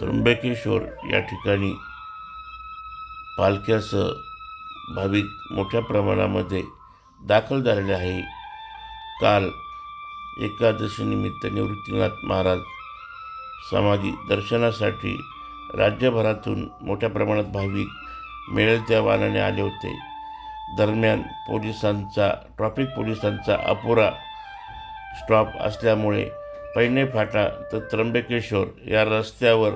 त्र्यंबकेश्वर या ठिकाणी पालख्यासह भाविक मोठ्या प्रमाणामध्ये दाखल झालेले आहे. काल एकादशीनिमित्त निवृत्तीनाथ महाराज समाधी दर्शनासाठी राज्यभरातून मोठ्या प्रमाणात भाविक मिळेल त्या वाहनाने आले होते. दरम्यान पोलिसांचा ट्रॅफिक पोलिसांचा अपुरा स्टॉप असल्यामुळे पैने फाटा तर त्र्यंबकेश्वर या रस्त्यावर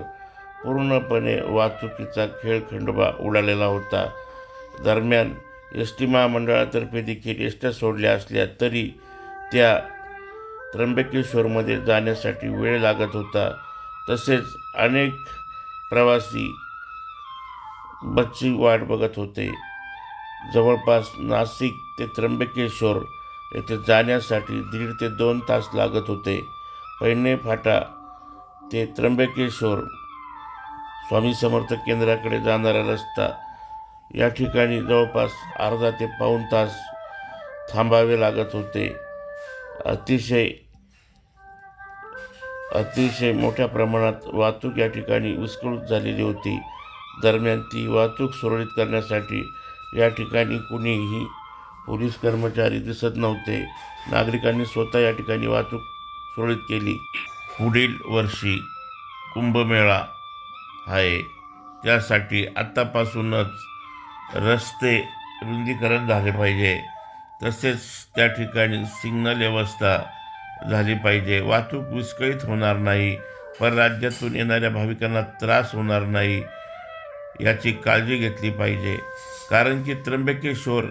पूर्णपणे वाहतुकीचा खेळखंडोबा उडालेला होता. दरम्यान एस टी महामंडळातर्फे देखील एसट्या सोडल्या असल्या तरी त्या त्र्यंबकेश्वरमध्ये जाण्यासाठी वेळ लागत होता. तसेच अनेक प्रवासी बसची वाट बघत होते. जवळपास नाशिक ते त्र्यंबकेश्वर येथे जाण्यासाठी दीड ते दोन तास लागत होते. पैने फाटा ते त्र्यंबकेश्वर स्वामी समर्थ केंद्राकडे जाणारा रस्ता या ठिकाणी जवळपास अर्धा ते पाऊण तास थांबावे लागत होते. अतिशय अतिशय मोठ्या प्रमाणात वाहतूक या ठिकाणी विस्कळीत झालेली होती. दरम्यान ती वाहतूक सुरळीत करण्यासाठी या ठिकाणी कुणीही पोलीस कर्मचारी दिसत नव्हते. नागरिकांनी स्वतः या ठिकाणी वाहतूक सुरळीत केली. पुढील वर्षी कुंभमेळा आहे. त्यासाठी आत्तापासूनच रस्ते रुंदीकरण झाले पाहिजे. तसेच त्या ठिकाणी सिग्नल व्यवस्था झाली पाहिजे. वाहतूक विस्कळीत होणार नाही. परराज्यातून येणाऱ्या भाविकांना त्रास होणार नाही याची काळजी घेतली पाहिजे. कारण की त्र्यंबकेश्वर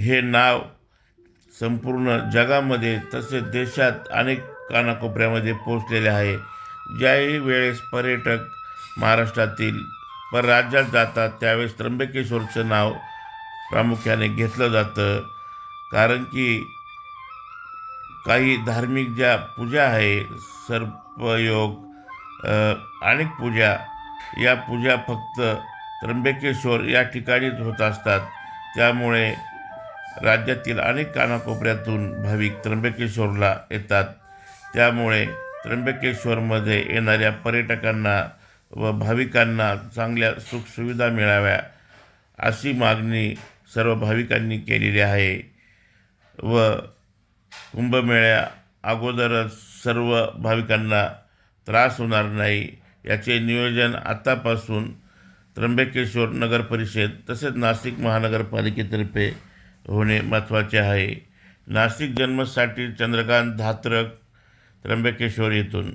हे नाव संपूर्ण जगामध्ये तसेच देशात अनेक कानाकोपऱ्यामध्ये पोचलेले आहे. ज्याही वेळेस पर्यटक महाराष्ट्रातील परराज्यात जातात त्यावेळेस त्र्यंबकेश्वरचं नाव प्रामुख्याने घेतलं जातं. कारण की काही धार्मिक ज्या पूजा आहे सर्पयोग अनेक पूजा या पूजा फक्त त्र्यंबकेश्वर या ठिकाणीच होत असतात. त्यामुळे राज्यातील अनेक कानाकोपऱ्यातून भाविक त्र्यंबकेश्वरला येतात. त्यामुळे त्र्यंबकेश्वरमध्ये येणाऱ्या पर्यटकांना व भाविकांना चांगल्या सुखसुविधा मिळाव्या अशी मागणी सर्व भाविकांनी केलेली आहे. व कुंभमेळ्या अगोदरच सर्व भाविकांना त्रास होणार नाही याचे नियोजन आत्तापासून त्र्यंबकेश्वर नगर परिषद तसेच नाशिक महानगरपालिकेतर्फे होणे महत्त्वाचे आहे. नाशिक जन्मसाठी चंद्रकांत धात्रक त्र्यंबकेश्वर येथून